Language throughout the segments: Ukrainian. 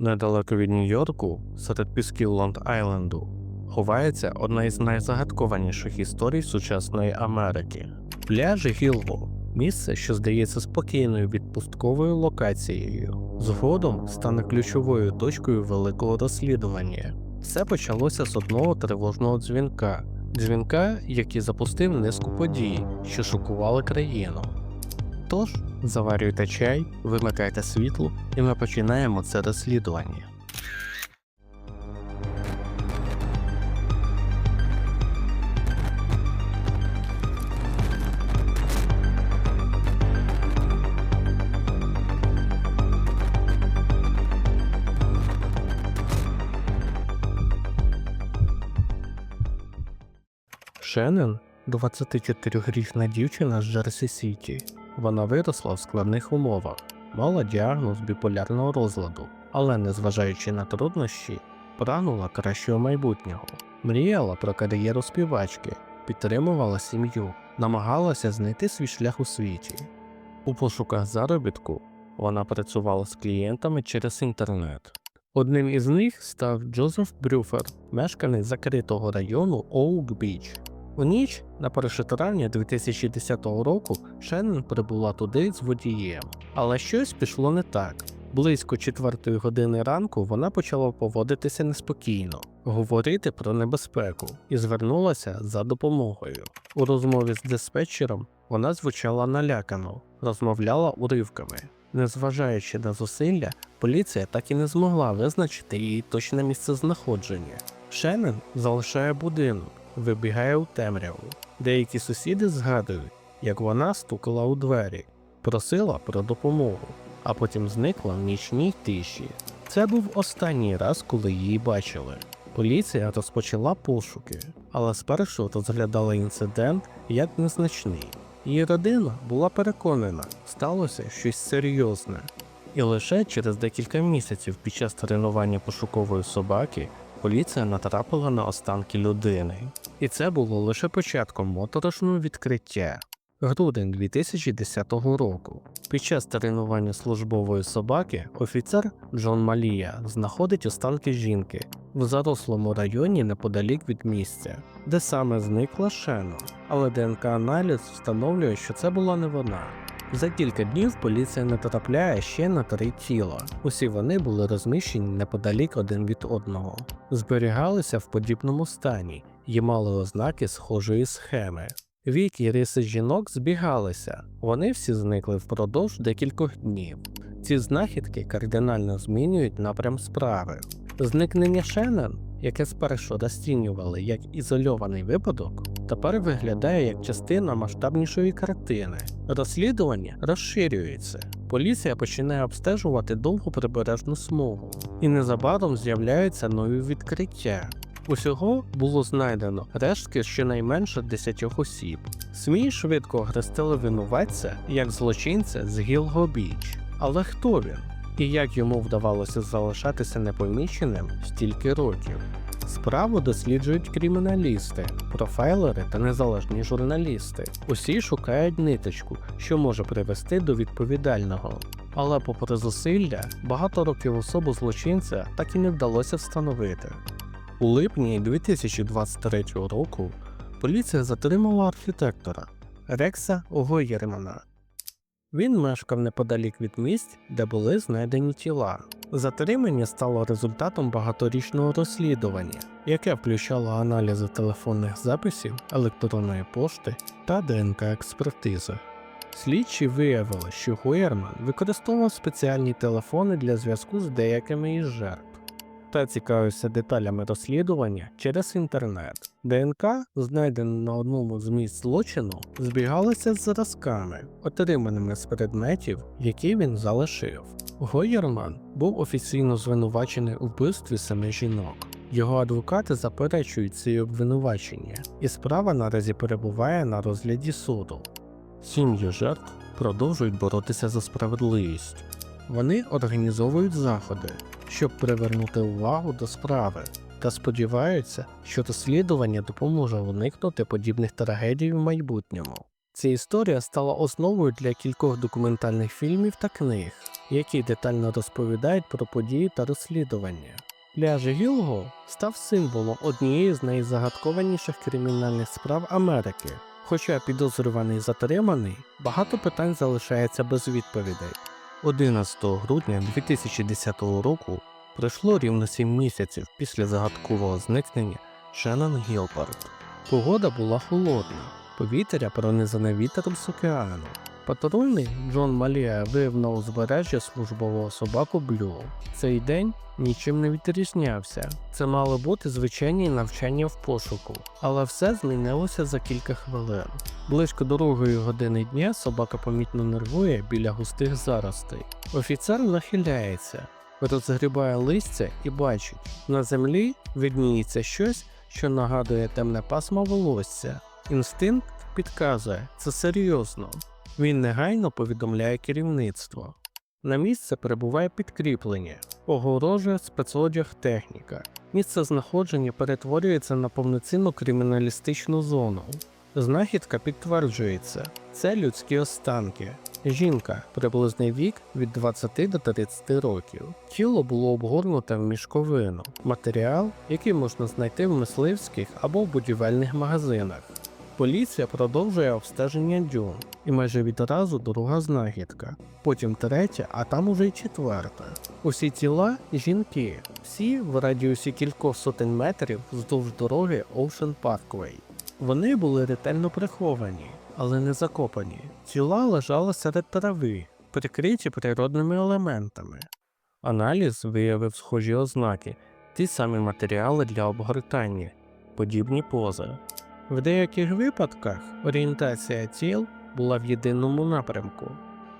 Недалеко від Нью-Йорку, серед пісків Лонг-Айленду, ховається одна із найзагадкованіших історій сучасної Америки. Пляжі Гілго місце, що здається спокійною відпустковою локацією, згодом стане ключовою точкою великого розслідування. Все почалося з одного тривожного дзвінка, дзвінка, який запустив низку подій, що шокували країну. Тож, заварюйте чай, вимикайте світло, і ми починаємо це розслідування. Шеннон 24-річна дівчина з Джерсі Сіті. Вона виросла в складних умовах, мала діагноз біполярного розладу, але, незважаючи на труднощі, прагнула кращого майбутнього, мріяла про кар'єру співачки, підтримувала сім'ю, намагалася знайти свій шлях у світі. У пошуках заробітку вона працювала з клієнтами через інтернет. Одним із них став Джозеф Брюфер, мешканець закритого району Оук Біч. У ніч на 1 травня 2010 року Шеннон прибула туди з водієм, але щось пішло не так. Близько 4 години ранку вона почала поводитися неспокійно, говорити про небезпеку і звернулася за допомогою. У розмові з диспетчером вона звучала налякано, розмовляла уривками. Незважаючи на зусилля, поліція так і не змогла визначити її точне місце знаходження. Шеннон залишає будинок, вибігає у темряву. Деякі сусіди згадують, як вона стукала у двері, просила про допомогу, а потім зникла в нічній тиші. Це був останній раз, коли її бачили. Поліція розпочала пошуки, але спершу розглядала інцидент як незначний. Її родина була переконана, сталося щось серйозне. І лише через декілька місяців під час тренування пошукової собаки поліція натрапила на останки людини. І це було лише початком моторошного відкриття. Грудень 2010 року. Під час тренування службової собаки офіцер Джон Малія знаходить останки жінки в зарослому районі неподалік від місця, де саме зникла Шено. Але ДНК-аналіз встановлює, що це була не вона. За кілька днів поліція натрапляє ще на три тіла. Усі вони були розміщені неподалік один від одного, зберігалися в подібному стані і мали ознаки схожої схеми. Вік і риси жінок збігалися, вони всі зникли впродовж декількох днів. Ці знахідки кардинально змінюють напрям справи. Зникнення Шеннон, яке спершу розцінювали як ізольований випадок, тепер виглядає як частина масштабнішої картини. Розслідування розширюється. Поліція починає обстежувати довгу прибережну смугу, і незабаром з'являються нові відкриття. Усього було знайдено рештки щонайменше 10 осіб. СМІ швидко охрестили винуватця як злочинця з Гілго Біч. Але хто він? І як йому вдавалося залишатися непоміченим стільки років? Справу досліджують криміналісти, профайлери та незалежні журналісти. Усі шукають ниточку, що може привести до відповідального. Але, попри зусилля, багато років особу злочинця так і не вдалося встановити. У липні 2023 року поліція затримала архітектора Рекса Огойєрмана. Він мешкав неподалік від місць, де були знайдені тіла. Затримання стало результатом багаторічного розслідування, яке включало аналізи телефонних записів, електронної пошти та ДНК експертизи. Слідчі виявили, що Гуєрман використовував спеціальні телефони для зв'язку з деякими із жертв та цікавився деталями розслідування через інтернет. ДНК, знайдена на одному з місць злочину, збігалася з зразками, отриманими з предметів, які він залишив. Гойерман був офіційно звинувачений у вбивстві семи жінок. Його адвокати заперечують ці обвинувачення, і справа наразі перебуває на розгляді суду. Сім'ї жертв продовжують боротися за справедливість. Вони організовують заходи, щоб привернути увагу до справи, та сподіваються, що розслідування допоможе уникнути подібних трагедій в майбутньому. Ця історія стала основою для кількох документальних фільмів та книг. які детально розповідають про події та розслідування. Пляж Гілго став символом однієї з найзагадкованіших кримінальних справ Америки. Хоча підозрюваний затриманий, багато питань залишається без відповідей. 11 грудня 2010 року пройшло рівно 7 місяців після загадкового зникнення Шеннон Гілберт. Погода була холодна, повітря пронизане вітром з океану. Патрульний Джон Малія виявив на узбережжі службового собаку Блю. Цей день нічим не відрізнявся. Це мало бути звичайні навчання в пошуку, але все змінилося за кілька хвилин. Близько другої години дня собака помітно нервує біля густих заростей. Офіцер нахиляється, розгрібає листя і бачить, на землі видніється щось, що нагадує темне пасмо волосся. Інстинкт підказує, це серйозно. Він негайно повідомляє керівництво. На місце прибуває підкріплення, огорожує спецодяг техніка. Місце знаходження перетворюється на повноцінну криміналістичну зону. Знахідка підтверджується, це людські останки. Жінка, приблизний вік від 20 до 30 років. Тіло було обгорнуте в мішковину, матеріал, який можна знайти в мисливських або в будівельних магазинах. Поліція продовжує обстеження дюн, і майже відразу друга знахідка, потім третя, а там уже й четверта. Усі тіла жінки, всі в радіусі кількох сотень метрів вздовж дороги Ocean Parkway. Вони були ретельно приховані, але не закопані. Тіла лежали серед трави, прикриті природними елементами. Аналіз виявив схожі ознаки, ті самі матеріали для обгортання, подібні пози. В деяких випадках орієнтація тіл була в єдиному напрямку.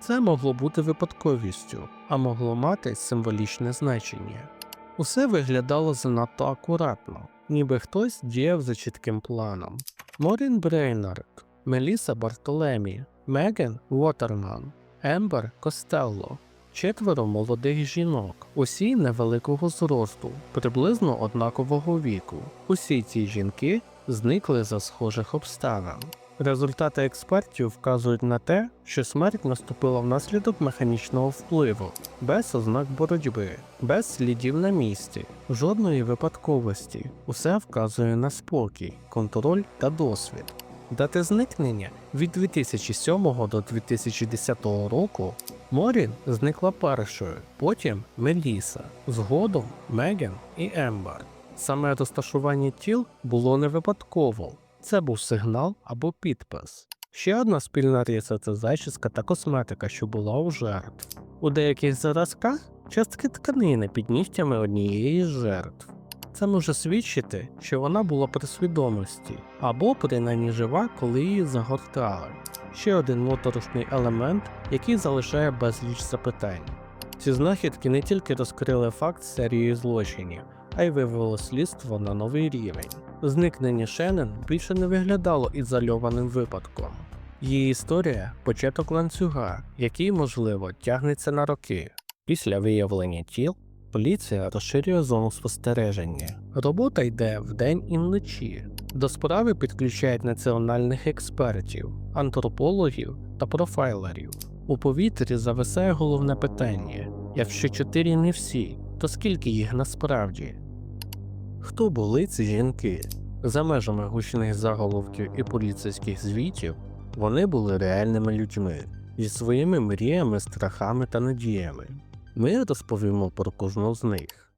Це могло бути випадковістю, а могло мати символічне значення. Усе виглядало занадто акуратно, ніби хтось діяв за чітким планом. Морін Брейнард, Меліса Бартолемі, Меген Уотерман, Ембер Костелло. Четверо молодих жінок, усі невеликого зросту, приблизно однакового віку. Усі ці жінки зникли за схожих обставин. Результати експертів вказують на те, що смерть наступила внаслідок механічного впливу, без ознак боротьби, без слідів на місці, жодної випадковості. Усе вказує на спокій, контроль та досвід. Дати зникнення від 2007 до 2010 року Морін зникла першою, потім Меліса, згодом Меген і Ембер. Саме розташування тіл було не випадково, це був сигнал або підпис. Ще одна спільна риса це зачіска та косметика, що була у жертв. У деяких зразках частки тканини під нігтями однієї з жертв. Це може свідчити, що вона була при свідомості або принаймні жива, коли її загортали. Ще один моторошний елемент, який залишає безліч запитань. Ці знахідки не тільки розкрили факт серії злочинів, а й вивело слідство на новий рівень. Зникнення Шеннон більше не виглядало ізольованим випадком. Її історія початок ланцюга, який, можливо, тягнеться на роки. Після виявлення тіл поліція розширює зону спостереження. Робота йде вдень і вночі. До справи підключають національних експертів, антропологів та профайлерів. У повітрі зависає головне питання: якщо чотири не всі, то скільки їх насправді? Хто були ці жінки? За межами гучних заголовків і поліцейських звітів вони були реальними людьми зі своїми мріями, страхами та надіями. Ми розповімо про кожну з них.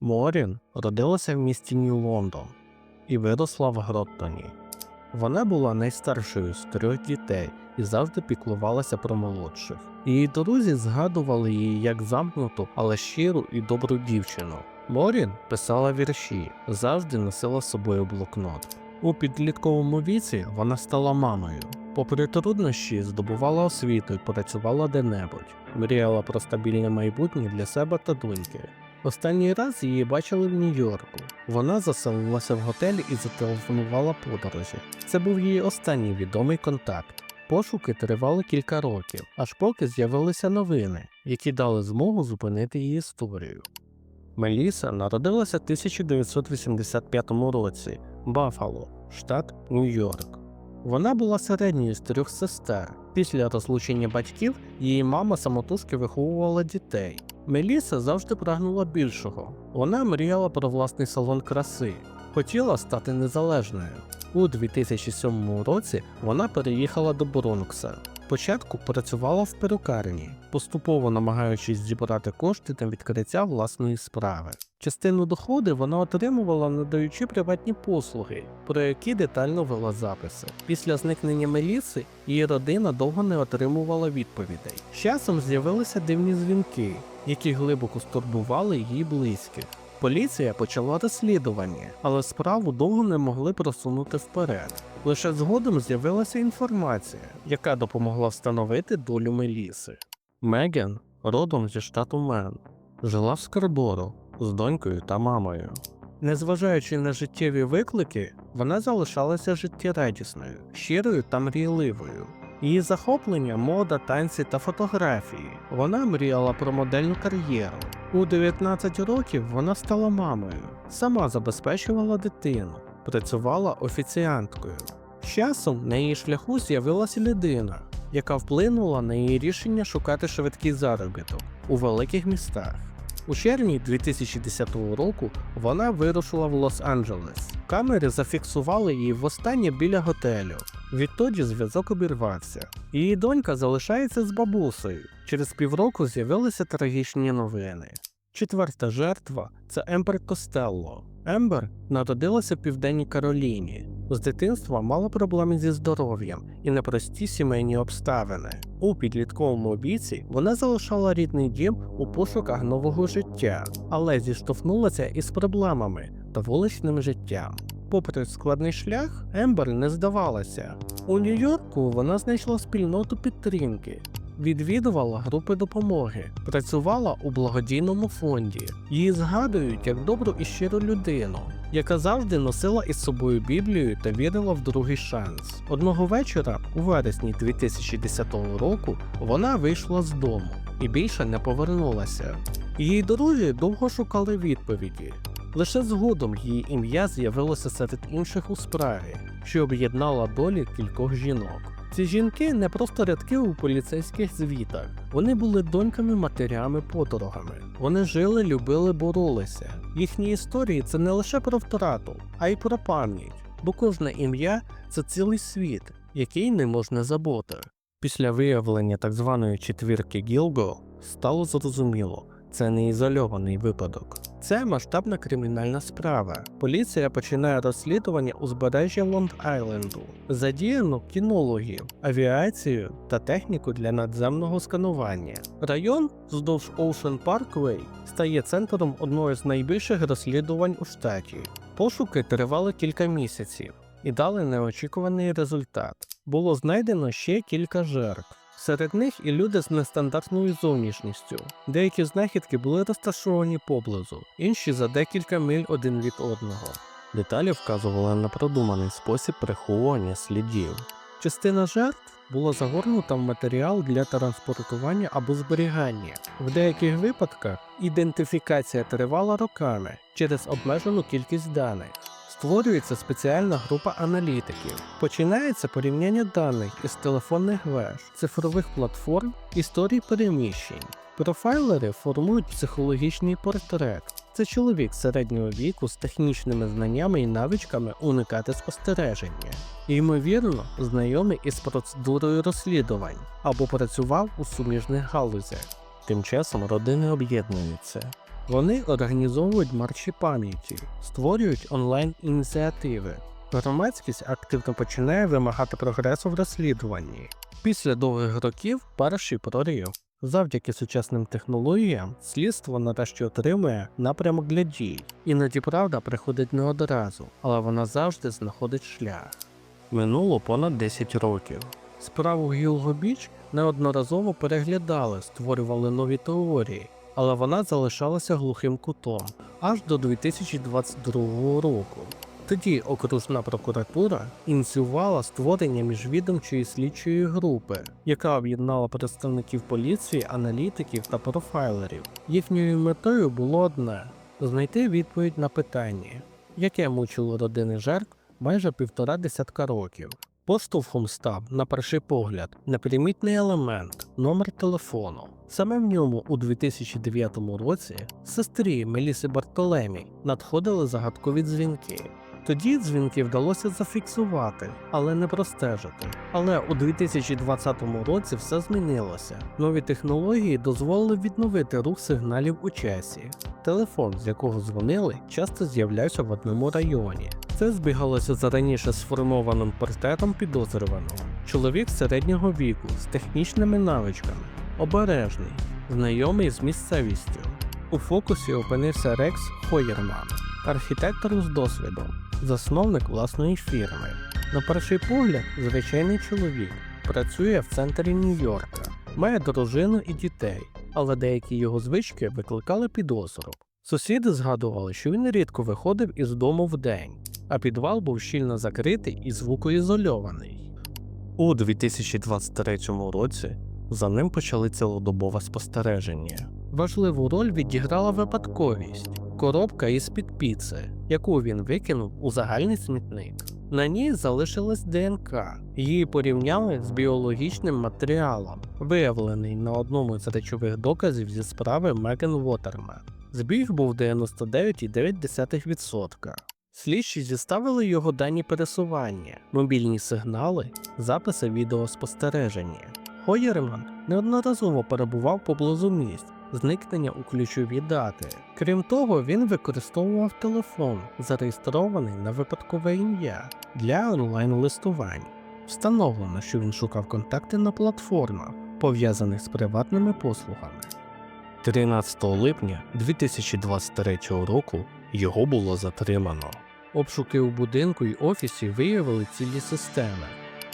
Морін родилася в місті Нью-Лондон і виросла в Гроттоні. Вона була найстаршою з трьох дітей і завжди піклувалася про молодших. Її друзі згадували її як замкнуту, але щиру і добру дівчину. Морін писала вірші, завжди носила з собою блокнот. У підлітковому віці вона стала мамою. Попри труднощі, здобувала освіту і працювала де-небудь, мріяла про стабільне майбутнє для себе та доньки. Останній раз її бачили в Нью-Йорку. Вона заселилася в готелі і зателефонувала подорожі. Це був її останній відомий контакт. Пошуки тривали кілька років, аж поки з'явилися новини, які дали змогу зупинити її історію. Меліса народилася в 1985 році, Баффало, штат Нью-Йорк. Вона була середньою з трьох сестер. Після розлучення батьків її мама самотужки виховувала дітей. Меліса завжди прагнула більшого. Вона мріяла про власний салон краси, хотіла стати незалежною. У 2007 році вона переїхала до Бронкса. Спочатку працювала в перукарні, поступово намагаючись зібрати кошти на відкриття власної справи. Частину доходу вона отримувала, надаючи приватні послуги, про які детально вела записи. Після зникнення Меліси її родина довго не отримувала відповідей. З часом з'явилися дивні дзвінки, які глибоко стурбували її близьких. Поліція почала розслідування, але справу довго не могли просунути вперед. Лише згодом з'явилася інформація, яка допомогла встановити долю Меліси. Меган, родом зі штату Мен, жила в Скарборо з донькою та мамою. Незважаючи на життєві виклики, вона залишалася життєрадісною, щирою та мрійливою. Її захоплення мода, танці та фотографії. Вона мріяла про модельну кар'єру. У 19 років вона стала мамою, сама забезпечувала дитину, працювала офіціанткою. З часом на її шляху з'явилася людина, яка вплинула на її рішення шукати швидкий заробіток у великих містах. У червні 2010 року вона вирушила в Лос-Анджелес. Камери зафіксували її востаннє біля готелю. Відтоді зв'язок обірвався. Її донька залишається з бабусею. Через півроку з'явилися трагічні новини. Четверта жертва це Ембер Костелло. Ембер народилася в південній Кароліні. З дитинства мала проблеми зі здоров'ям і непрості сімейні обставини. У підлітковому віці вона залишала рідний дім у пошуках нового життя, але зіштовхнулася із проблемами та вуличним життям. Попри складний шлях, Ембер не здавалася. У Нью-Йорку вона знайшла спільноту підтримки, відвідувала групи допомоги, працювала у благодійному фонді. Її згадують як добру і щиру людину, яка завжди носила із собою Біблію та вірила в другий шанс. Одного вечора, у вересні 2010 року, вона вийшла з дому і більше не повернулася. Її друзі довго шукали відповіді. Лише згодом її ім'я з'явилося серед інших у справі, що об'єднала долі кількох жінок. Ці жінки не просто рядки у поліцейських звітах, вони були доньками, матерями, подорогами. Вони жили, любили, боролися. Їхні історії це не лише про втрату, а й про пам'ять, бо кожне ім'я це цілий світ, який не можна забути. Після виявлення так званої четвірки Гілго стало зрозуміло, це не ізольований випадок. Це масштабна кримінальна справа. Поліція починає розслідування узбережжя Лонг-Айленду. Задіяно кінологів, авіацію та техніку для надземного сканування. Район вздовж Ocean Parkway стає центром одного з найбільших розслідувань у штаті. Пошуки тривали кілька місяців і дали неочікуваний результат. Було знайдено ще кілька жертв. Серед них і люди з нестандартною зовнішністю. Деякі знахідки були розташовані поблизу, інші за декілька миль один від одного. Деталі вказували на продуманий спосіб приховування слідів. Частина жертв була загорнута в матеріал для транспортування або зберігання. В деяких випадках ідентифікація тривала роками через обмежену кількість даних. Створюється спеціальна група аналітиків. Починається порівняння даних із телефонних веж, цифрових платформ, історій переміщень. Профайлери формують психологічний портрет. Це чоловік середнього віку з технічними знаннями і навичками уникати спостереження. Ймовірно, знайомий із процедурою розслідувань або працював у суміжних галузях. Тим часом родини об'єднуються. Вони організовують марші пам'яті, створюють онлайн-ініціативи. Громадськість активно починає вимагати прогресу в розслідуванні. Після довгих років перший прорив. Завдяки сучасним технологіям слідство нарешті отримує напрямок для дій. Іноді правда приходить не одразу, але вона завжди знаходить шлях. Минуло понад 10 років. Справу Гілго Біч неодноразово переглядали, створювали нові теорії, але вона залишалася глухим кутом аж до 2022 року. Тоді окружна прокуратура ініціювала створення міжвідомчої слідчої групи, яка об'єднала представників поліції, аналітиків та профайлерів. Їхньою метою було одне знайти відповідь на питання, яке мучило родини жертв майже півтора десятка років. Поштовхом став, на перший погляд, непримітний елемент номер телефону. Саме в ньому у 2009 році сестрі Меліси Бартолемі надходили загадкові дзвінки. Тоді дзвінки вдалося зафіксувати, але не простежити. Але у 2020 році все змінилося. Нові технології дозволили відновити рух сигналів у часі. Телефон, з якого дзвонили, часто з'являвся в одному районі. Це збігалося за раніше сформованим портретом підозрюваного. Чоловік середнього віку з технічними навичками, обережний, знайомий з місцевістю. У фокусі опинився Рекс Хойерман, архітектор з досвідом, засновник власної фірми. На перший погляд, звичайний чоловік, працює в центрі Нью-Йорка, має дружину і дітей, але деякі його звички викликали підозру. Сусіди згадували, що він рідко виходив із дому вдень, а підвал був щільно закритий і звукоізольований. У 2023 році за ним почали цілодобове спостереження. Важливу роль відіграла випадковість коробка із-під піци, яку він викинув у загальний смітник. На ній залишилась ДНК. Її порівняли з біологічним матеріалом, виявлений на одному з речових доказів зі справи Меган Вотермен. Збіг був 99,9%. Слідчі зіставили його дані пересування, мобільні сигнали, записи відеоспостереження. Хойерман неодноразово перебував поблизу місць зникнення у ключові дати. Крім того, він використовував телефон, зареєстрований на випадкове ім'я для онлайн-листувань. Встановлено, що він шукав контакти на платформах, пов'язаних з приватними послугами. 13 липня 2023 року його було затримано. Обшуки у будинку й офісі виявили цілі системи.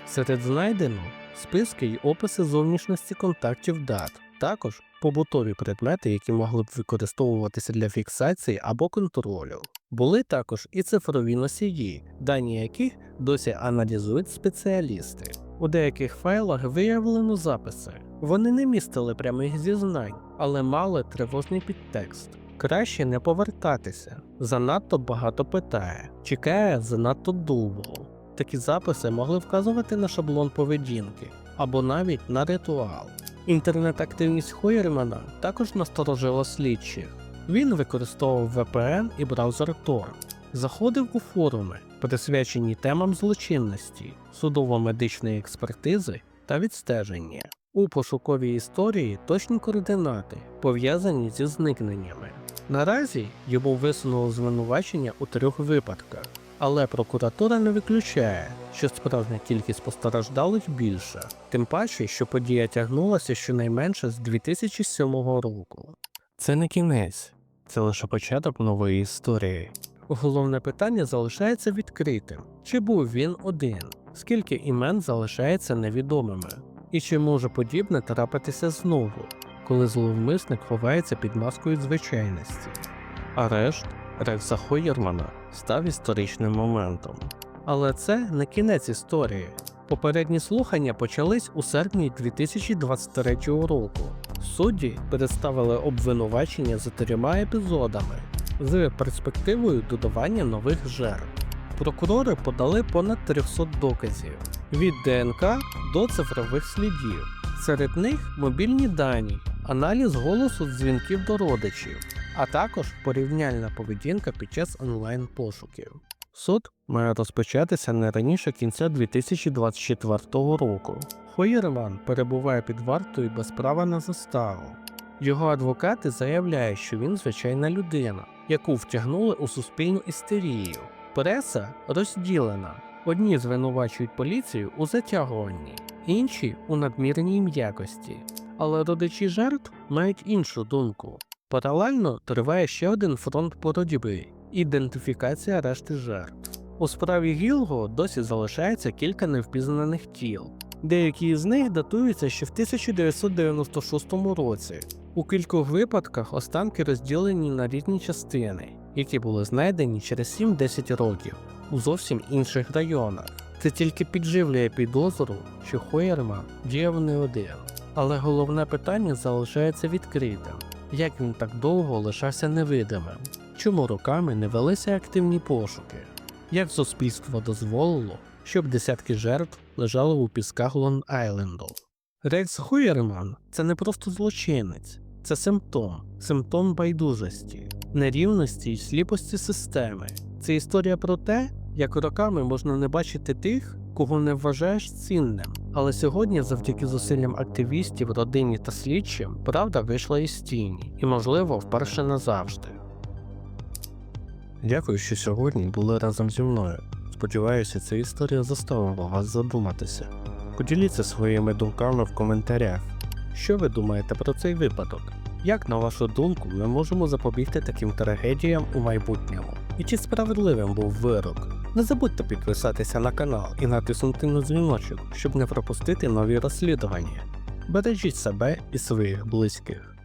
Серед знайдено списки й описи зовнішності контактів дат, також побутові предмети, які могли б використовуватися для фіксації або контролю. Були також і цифрові носії, дані яких досі аналізують спеціалісти. У деяких файлах виявлено записи. Вони не містили прямих зізнань, але мали тривожний підтекст. Краще не повертатися. Занадто багато питає, чекає занадто довго. Такі записи могли вказувати на шаблон поведінки або навіть на ритуал. Інтернет-активність Хойермана також насторожила слідчих. Він використовував VPN і браузер Tor, заходив у форуми, присвячені темам злочинності, судово-медичної експертизи та відстеження. У пошуковій історії точні координати, пов'язані зі зникненнями. Наразі йому висунуло звинувачення у трьох випадках, але прокуратура не виключає, що справжня кількість постраждалих більша, тим паче, що подія тягнулася щонайменше з 2007 року. Це не кінець, це лише початок нової історії. Головне питання залишається відкритим: чи був він один, скільки імен залишається невідомими, і чи може подібне трапитися знову, коли зловмисник ховається під маскою звичайності. Арешт Рекса Хойермана став історичним моментом. Але це не кінець історії. Попередні слухання почались у серпні 2023 року. Судді представили обвинувачення за трьома епізодами з перспективою додавання нових жертв. Прокурори подали понад 300 доказів від ДНК до цифрових слідів. Серед них мобільні дані, аналіз голосу дзвінків до родичів, а також порівняльна поведінка під час онлайн-пошуків. Суд має розпочатися не раніше кінця 2024 року. Хоєрман перебуває під вартою без права на заставу. Його адвокати заявляють, що він звичайна людина, яку втягнули у суспільну істерію. Преса розділена. Одні звинувачують поліцію у затягуванні, інші у надмірній м'якості. Але родичі жертв мають іншу думку. Паралельно триває ще один фронт боротьби ідентифікація решти жертв. У справі Гілго досі залишається кілька невпізнаних тіл. Деякі з них датуються ще в 1996 році. У кількох випадках останки розділені на різні частини, які були знайдені через 7-10 років у зовсім інших районах. Це тільки підживлює підозру, що Хойерман діяв не один. Але головне питання залишається відкритим: як він так довго лишався невидимим? Чому роками не велися активні пошуки? Як суспільство дозволило щоб десятки жертв лежали у пісках Лонг-Айленду. Рекс Хуєрман це не просто злочинець, це симптом, симптом байдужості, нерівності і сліпості системи. Це історія про те, як роками можна не бачити тих, кого не вважаєш цінним. Але сьогодні, завдяки зусиллям активістів, родині та слідчим, правда вийшла із тіні, і, можливо, вперше назавжди. Дякую, що сьогодні були разом зі мною. Сподіваюся, ця історія заставила вас задуматися. Поділіться своїми думками в коментарях. Що ви думаєте про цей випадок? Як, на вашу думку, ми можемо запобігти таким трагедіям у майбутньому? І чи справедливим був вирок? Не забудьте підписатися на канал і натиснути на дзвіночок, щоб не пропустити нові розслідування. Бережіть себе і своїх близьких.